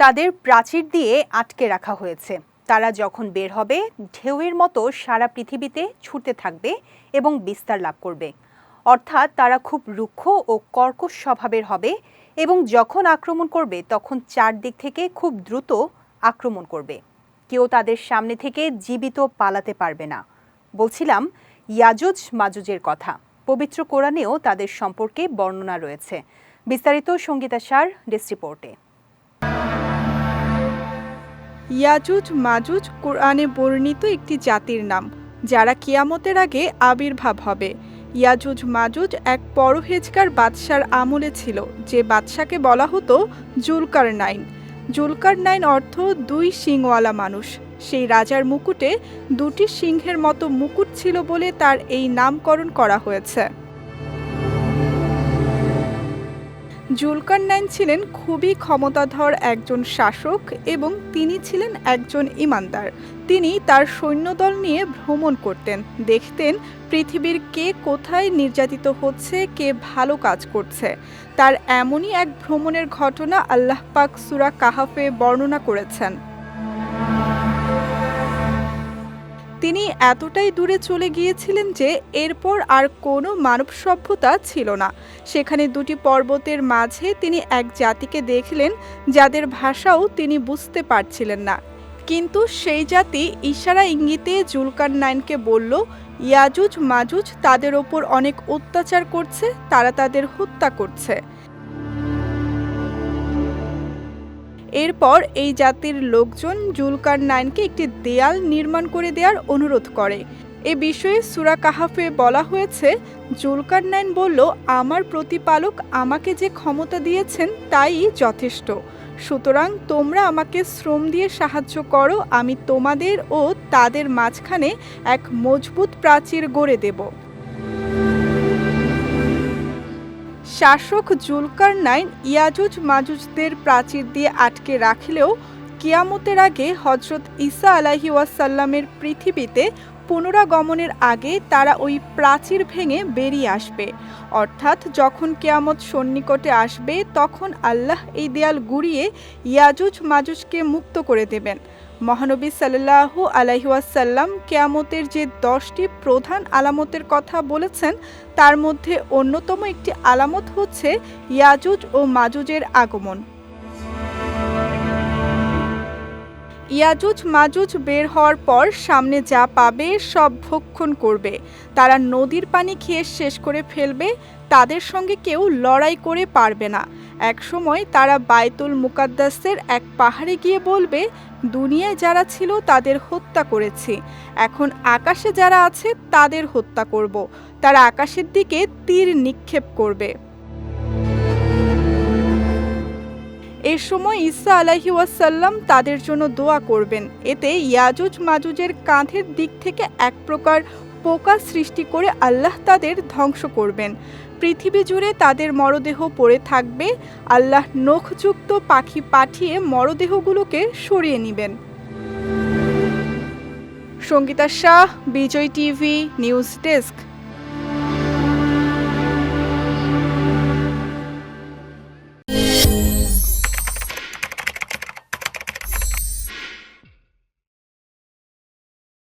তাদের প্রাচীর দিয়ে আটকে রাখা হয়েছে। তারা যখন বের হবে, ঢেউয়ের মতো সারা পৃথিবীতে ছুটতে থাকবে এবং বিস্তার লাভ করবে। অর্থাৎ তারা খুব রুক্ষ ও কর্কশ স্বভাবের হবে এবং যখন আক্রমণ করবে, তখন চারদিক থেকে খুব দ্রুত আক্রমণ করবে। কেউ তাদের সামনে থেকে জীবিত পালাতে পারবে না। বলছিলাম, ইয়াজুজ মাজুজের কথা। পবিত্র কোরআনেও তাদের সম্পর্কে বর্ণনা রয়েছে। বিস্তারিত সঙ্গীতা সার রিপোর্টে। ইয়াজুজ মাজুজ কোরআনে বর্ণিত একটি জাতির নাম, যারা কিয়ামতের আগে আবির্ভাব হবে। ইয়াজুজ মাজুজ এক পরহেজগার বাদশার আমলে ছিল, যে বাদশাকে বলা হতো জুলকার নাইন জুলকার নাইন অর্থ দুই শিংওয়ালা মানুষ। সেই রাজার মুকুটে দুটি সিংহের মতো মুকুট ছিল বলে তার এই নামকরণ করা হয়েছে। জুলকার নাইন ছিলেন খুবই ক্ষমতাধর একজন শাসক এবং তিনি ছিলেন একজন ইমানদার। তিনি তার সৈন্যদল নিয়ে ভ্রমণ করতেন, দেখতেন পৃথিবীর কে কোথায় নির্যাতিত হচ্ছে, কে ভালো কাজ করছে। তার এমনই এক ভ্রমণের ঘটনা আল্লাহ পাক সুরা কাহাফে বর্ণনা করেছেন। তিনি এতটাই দূরে চলে গিয়েছিলেন যে এরপর আর কোনো মানব সভ্যতা ছিল না। সেখানে দুটি পর্বতের মাঝে তিনি এক জাতিকে দেখলেন, যাদের ভাষাও তিনি বুঝতে পারছিলেন না। কিন্তু সেই জাতি ইশারা ইঙ্গিতে জুলকার নাইনকে বলল ইয়াজুজ মাজুজ তাদের ওপর অনেক অত্যাচার করছে, তারা তাদের হত্যা করছে। এরপর এই জাতির লোকজন জুলকার নাইনকে একটি দেয়াল নির্মাণ করে দেওয়ার অনুরোধ করে। এ বিষয়ে সুরা কাহাফে বলা হয়েছে, জুলকার নাইন বলল, আমার প্রতিপালক আমাকে যে ক্ষমতা দিয়েছেন তাই যথেষ্ট। সুতরাং তোমরা আমাকে শ্রম দিয়ে সাহায্য করো, আমি তোমাদের ও তাদের মাঝখানে এক মজবুত প্রাচীর গড়ে দেব। শাসক জুলকার নাইন ইয়াজুজ মাজুজদের প্রাচীর দিয়ে আটকে রাখলেও কিয়ামতের আগে হজরত ঈসা আলাহি ওয়াসাল্লামের পৃথিবীতে পুনরাগমনের আগে তারা ওই প্রাচীর ভেঙে বেরিয়ে আসবে। অর্থাৎ যখন কেয়ামত সন্নিকটে আসবে, তখন আল্লাহ এই দেয়াল গুড়িয়ে ইয়াজুজ মাজুজকে মুক্ত করে দেবেন। মহানবী সাল্লাহ আলাইহাসাল্লাম কেয়ামতের যে দশটি প্রধান আলামতের কথা বলেছেন, তার মধ্যে অন্যতম একটি আলামত হচ্ছে ইয়াজুজ ও মাজুজের আগমন। ইয়াজুজ মাজুজ বের হওয়ার পর সামনে যা পাবে সব ভক্ষণ করবে। তারা নদীর পানি খেয়ে শেষ করে ফেলবে, তাদের সঙ্গে কেউ লড়াই করে পারবে না। একসময় তারা বায়তুল মুকাদ্দাসের এক পাহাড়ে গিয়ে বলবে, দুনিয়ায় যারা ছিল তাদের হত্যা করেছি। এখন আকাশে যারা আছে তাদের হত্যা করব। তারা আকাশের দিকে তীর নিক্ষেপ করবে। এ সময় ঈসা আলাহি ওয়াসাল্লাম তাদের জন্য দোয়া করবেন। এতে ইয়াজুজ মাজুজের কাঁধের দিক থেকে এক প্রকার পোকা সৃষ্টি করে আল্লাহ তাদের ধ্বংস করবেন। পৃথিবী জুড়ে তাদের মরদেহ পড়ে থাকবে। আল্লাহ নখযুক্ত পাখি পাঠিয়ে মরদেহগুলোকে সরিয়ে নেবেন। Sangeeta Shah, Vijay TV, news desk.